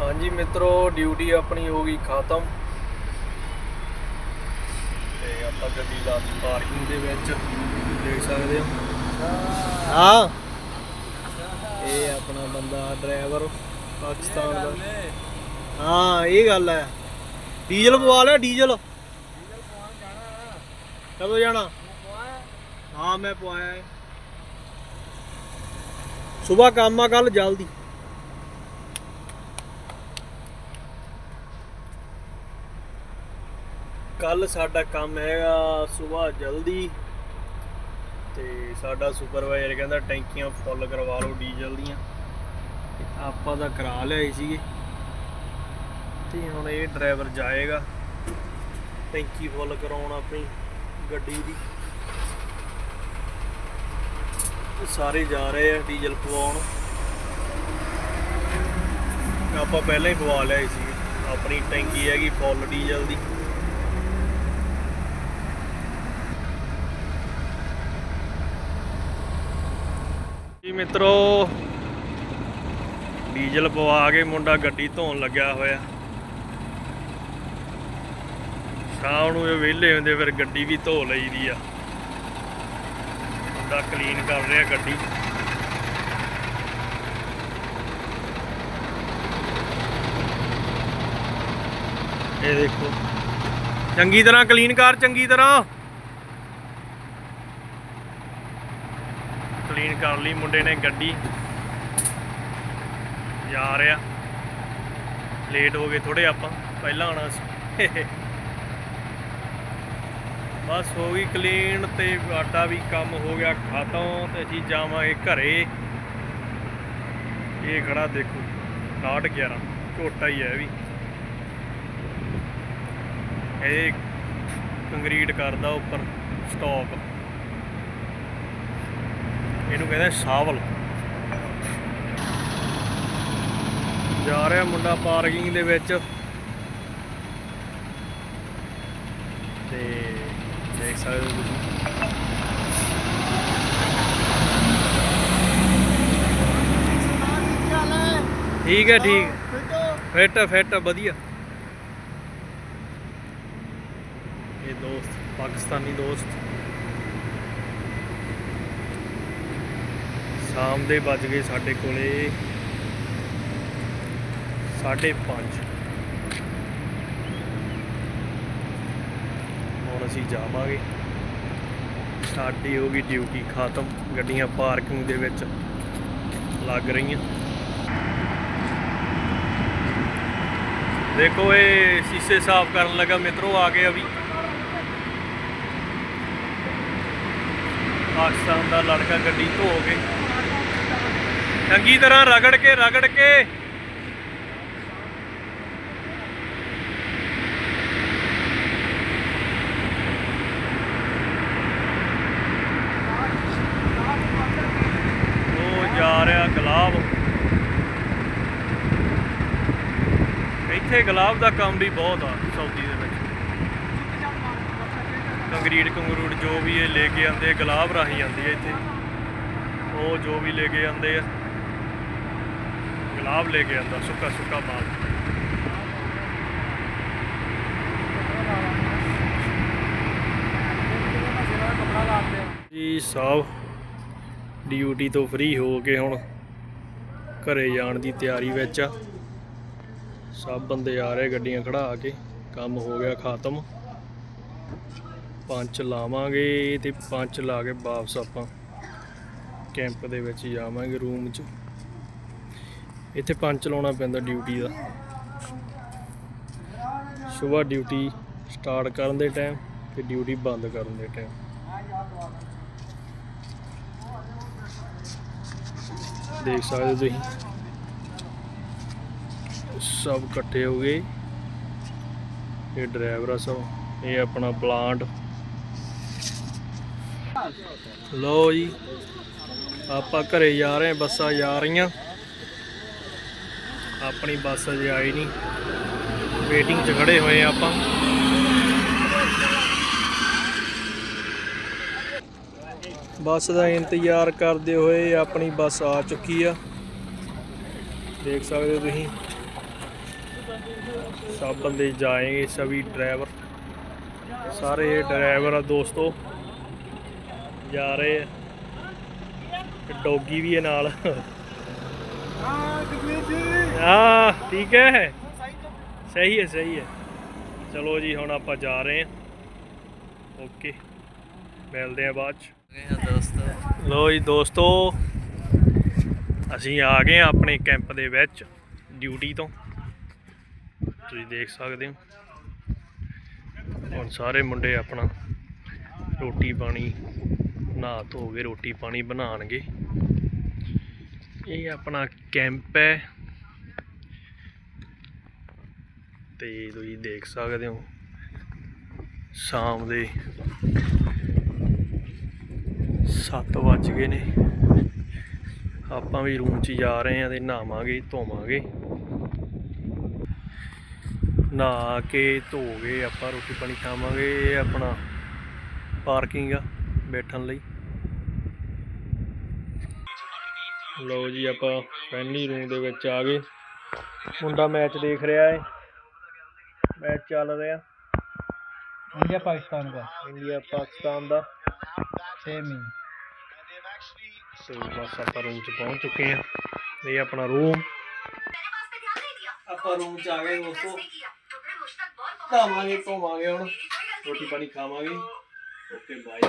ਹਾਂਜੀ ਮਿੱਤਰੋ ਡਿਊਟੀ ਆਪਣੀ ਹੋ ਗਈ ਖਤਮ। ਤੇ ਆਪਾਂ ਗੱਡੀ ਲਾਤੀ ਪਾਰਕਿੰਗ ਦੇ ਵਿੱਚ ਦੇਖ ਸਕਦੇ ਹੋ। ਹਾਂ। ਇਹ ਆਪਣਾ ਬੰਦਾ ਡਰਾਈਵਰ ਪਾਕਿਸਤਾਨ ਦਾ। ਹਾਂ ਇਹ ਗੱਲ ਹੈ। ਡੀਜ਼ਲ ਪਵਾ ਲਿਆ ਡੀਜ਼ਲ। ਕਦੋਂ ਜਾਣਾ? ਹਾਂ ਮੈਂ ਪਵਾਇਆ ਹੈ। ਸਵੇਰ ਕੰਮ ਆ ਕੱਲ ਜਲਦੀ। ਕੱਲ ਸਾਡਾ ਕੰਮ ਹੈਗਾ ਸਵੇਰ ਜਲਦੀ ਤੇ ਸਾਡਾ ਸੁਪਰਵਾਈਜ਼ਰ ਕਹਿੰਦਾ ਟੈਂਕੀਆਂ ਫੁੱਲ ਕਰਵਾ ਲਓ ਡੀਜ਼ਲ ਦੀਆਂ। ਆਪਾਂ ਤਾਂ ਕਰਾ ਲਿਆਏ ਸੀਗੇ। ਤੇ ਹੁਣ ਇਹ ਡਰਾਈਵਰ ਜਾਏਗਾ। ਟੈਂਕੀ ਫੁੱਲ ਕਰਾਉਣ ਆਪਣੀ ਗੱਡੀ ਦੀ। ਸਾਰੇ ਜਾ ਰਹੇ ਆ ਡੀਜ਼ਲ ਪਵਾਉਣ। ਆਪਾਂ ਪਹਿਲਾਂ ਹੀ ਪਵਾ ਲਿਆਏ ਸੀ ਆਪਣੀ ਟੈਂਕੀ ਹੈਗੀ ਫੁੱਲ ਡੀਜ਼ਲ ਦੀ। ਮਿੱਤਰੋ, ਡੀਜ਼ਲ ਪਵਾ ਕੇ ਮੁੰਡਾ ਗੱਡੀ ਧੋਣ ਲੱਗਿਆ ਹੋਇਆ। ਸ਼ਾਮ ਨੂੰ ਇਹ ਵਿਹਲੇ ਹੁੰਦੇ, ਫਿਰ ਗੱਡੀ ਵੀ ਧੋ ਲਈਦੀ ਆ। ਮੁੰਡਾ ਕਲੀਨ ਕਰ ਰਿਹਾ ਗੱਡੀ। ਇਹ ਦੇਖੋ। ਚੰਗੀ ਤਰ੍ਹਾਂ ਕਲੀਨ ਕਰ, ਚੰਗੀ ਤਰ੍ਹਾਂ। ਕਲੀਨ ਕਰ ਲਈ ਮੁੰਡੇ ਨੇ ਗੱਡੀ ਜਾ ਰਿਹਾ। ਲੇਟ ਹੋ ਗਏ ਥੋੜੇ ਆਪਾਂ, ਪਹਿਲਾਂ ਆਉਣਾ ਸੀ। ਬਸ ਹੋ ਗਈ ਕਲੀਨ ਤੇ ਸਾਡਾ ਵੀ ਕੰਮ ਹੋ ਗਿਆ ਖਤਮ ਤੇ ਅਸੀਂ ਜਾਵਾਂਗੇ ਘਰੇ। ਇਹ ਖੜਾ ਦੇਖੋ 11 ਝੋਟਾ ਹੀ ਹੈ ਵੀ। ਇਹ ਕੰਕਰੀਟ ਕਰਦਾ ਉੱਪਰ ਸਟਾਕ ਇਹਨੂੰ ਕਹਿੰਦੇ ਸਾਵਲ। ਜਾ ਰਿਹਾ ਮੁੰਡਾ ਪਾਰਕਿੰਗ ਦੇ ਵਿੱਚ। ਤੇ ਦੇਖ ਸਕਦੇ ਹੋ ਤੁਸੀਂ। ਠੀਕ ਹੈ ਠੀਕ। ਫਿੱਟ ਫਿੱਟ ਵਧੀਆ। ਇਹ ਦੋਸਤ ਪਾਕਿਸਤਾਨੀ ਦੋਸਤ। ਸ਼ਾਮ ਦੇ ਵੱਜ ਗਏ ਸਾਡੇ ਕੋਲੇ 5:30 ਹੁਣ ਅਸੀਂ ਜਾਵਾਂਗੇ। ਸਾਡੀ ਹੋ ਗਈ ਡਿਊਟੀ ਖਤਮ। ਗੱਡੀਆਂ ਪਾਰਕਿੰਗ ਦੇ ਵਿੱਚ ਲੱਗ ਰਹੀਆਂ। ਦੇਖੋ ਇਹ ਸ਼ੀਸ਼ੇ ਸਾਫ਼ ਕਰਨ ਲੱਗਾ ਮਿੱਤਰੋ, ਆ ਗਏ ਅਭੀ ਪਾਕਿਸਤਾਨ ਦਾ ਲੜਕਾ ਗੱਡੀ ਧੋ ਕੇ ਚੰਗੀ ਤਰ੍ਹਾਂ ਰਗੜ ਕੇ ਰਗੜ ਕੇ। ਉਹ ਜਾ ਰਿਹਾ ਗੁਲਾਬ। ਇੱਥੇ ਗੁਲਾਬ ਦਾ ਕੰਮ ਵੀ ਬਹੁਤ ਆ ਸਾਊਦੀ ਦੇ ਵਿੱਚ। ਕੰਕਰੀਟ ਕੰਗਰੂਟ ਜੋ ਵੀ ਇਹ ਲੈ ਕੇ ਆਉਂਦੇ ਗੁਲਾਬ ਰਾਹੀਂ ਆਉਂਦੀ ਹੈ ਇੱਥੇ। ਉਹ ਜੋ ਵੀ ਲੈ ਕੇ ਆਉਂਦੇ ਆ। ਗੁਲਾਬ ਲੈ ਕੇ ਆਉਂਦਾ ਸੁੱਕਾ ਸੁੱਕਾ ਜੀ ਸਾਹਿਬ ਡਿਊਟੀ ਤੋਂ ਫ੍ਰੀ ਹੋ ਕੇ ਹੁਣ ਘਰੇ ਜਾਣ ਦੀ ਤਿਆਰੀ ਵਿੱਚ ਆ। ਸਭ ਬੰਦੇ ਆ ਰਹੇ ਗੱਡੀਆਂ ਖੜਾ ਕੇ, ਕੰਮ ਹੋ ਗਿਆ ਖਾਤਮ। ਪੰਚ ਲਾਵਾਂਗੇ ਤੇ ਪੰਚ ਲਾ ਕੇ ਵਾਪਸ ਆਪਾਂ ਕੈਂਪ ਦੇ ਵਿੱਚ ਜਾਵਾਂਗੇ ਰੂਮ 'ਚ। ਇੱਥੇ ਪੰਚ ਲਾਉਣਾ ਪੈਂਦਾ ਡਿਊਟੀ ਦਾ। ਸਵੇਰ ਡਿਊਟੀ ਸਟਾਰਟ ਕਰਨ ਦੇ ਟਾਈਮ ਤੇ ਡਿਊਟੀ ਬੰਦ ਕਰਨ ਦੇ ਟਾਈਮ ਦੇਖ ਸਕਦੇ ਹੋ ਤੁਸੀਂ। ਸਭ ਇਕੱਠੇ ਹੋ ਗਏ। ਇਹ ਡਰਾਈਵਰ ਆ ਸਭ। ਇਹ ਆਪਣਾ ਪਲਾਂਟ ਲੋ ਜੀ, ਆਪਾਂ ਘਰੇ ਜਾ ਰਹੇ ਬੱਸਾਂ ਜਾ ਰਹੀਆਂ। ਆਪਣੀ ਬੱਸ ਅਜੇ ਆਈ ਨਹੀਂ। ਵੇਟਿੰਗ 'ਚ ਖੜੇ ਹੋਏ ਆਪਾਂ। ਬੱਸ ਦਾ ਇੰਤਜ਼ਾਰ ਕਰਦੇ ਹੋਏ ਆਪਣੀ ਬੱਸ ਆ ਚੁੱਕੀ ਆ। ਦੇਖ ਸਕਦੇ ਹੋ ਤੁਸੀਂ। ਸਭ ਬੰਦੇ ਜਾਏ ਸਭੀ ਡਰਾਈਵਰ ਸਾਰੇ ਡਰਾਈਵਰ ਆ ਦੋਸਤੋ। ਜਾ ਰਹੇ ਆ। ਡੌਗੀ ਵੀ ਹੈ ਨਾਲ। ਹਾਂ, ਠੀਕ ਹੈ। ਸਹੀ ਹੈ ਸਹੀ ਹੈ। ਚਲੋ ਜੀ, ਹੁਣ ਆਪਾਂ ਜਾ ਰਹੇ ਹਾਂ। ਓਕੇ, ਮਿਲਦੇ ਆ ਬਾਅਦ ਚ। ਲੋ ਜੀ, ਦੋਸਤੋ, ਅਸੀਂ ਆ ਗਏ ਆ ਆਪਣੇ ਕੈਂਪ ਦੇ ਵਿੱਚ, ਡਿਊਟੀ ਤੋਂ। ਤੁਸੀਂ ਦੇਖ ਸਕਦੇ ਹੋ। ਹੁਣ ਸਾਰੇ ਮੁੰਡੇ ਆਪਣਾ ਰੋਟੀ ਪਾਣੀ, ਨਹਾ ਧੋ ਕੇ ਰੋਟੀ ਪਾਣੀ ਬਣਾਉਣਗੇ। ਇਹ ਆਪਣਾ ਕੈਂਪ ਹੈ। ਤੇ ਤੁਸੀਂ ਦੇਖ ਸਕਦੇ ਹੋ, ਸ਼ਾਮ ਦੇ 7 ਵੱਜ ਗਏ ਨੇ। ਆਪਾਂ ਵੀ ਰੂਮ 'ਚ ਜਾ ਰਹੇ ਆਂ ਤੇ ਨਹਾਵਾਂਗੇ, ਧੋਵਾਂਗੇ। ਨਹਾ ਕੇ ਧੋ ਕੇ ਆਪਾਂ ਰੋਟੀ ਪਾਣੀ ਖਾਵਾਂਗੇ, ਇਹ ਆਪਣਾ ਪਾਰਕਿੰਗ ਆ ਬੈਠਣ ਲਈ। ਲਓ ਜੀ ਆਪਾਂ ਫਾਈਨਲੀ ਰੂਮ ਦੇ ਵਿੱਚ ਆ ਗਏ। ਮੁੰਡਾ ਮੈਚ ਦੇਖ ਰਿਹਾ ਹੈ ਮੈਚ ਚੱਲ ਰਿਹਾ। ਇੰਡੀਆ ਪਾਕਿਸਤਾਨ ਦਾ। ਇੰਡੀਆ ਪਾਕਿਸਤਾਨ ਦਾ। ਸੇਮ ਹੀ ਸੋ ਬਸ ਆਪਾਂ ਰੂਮ 'ਚ ਪਹੁੰਚ ਚੁੱਕੇ ਆ। ਇਹ ਆਪਣਾ ਰੂਮ ਆਪਾਂ ਰੂਮ 'ਚ ਆ ਗਏ ਦੋਸਤੋ। ਧਾਵਾਂਗੇ ਧੋਵਾਂਗੇ ਹੁਣ। ਰੋਟੀ ਪਾਣੀ ਖਾਵਾਂਗੇ। Okay bye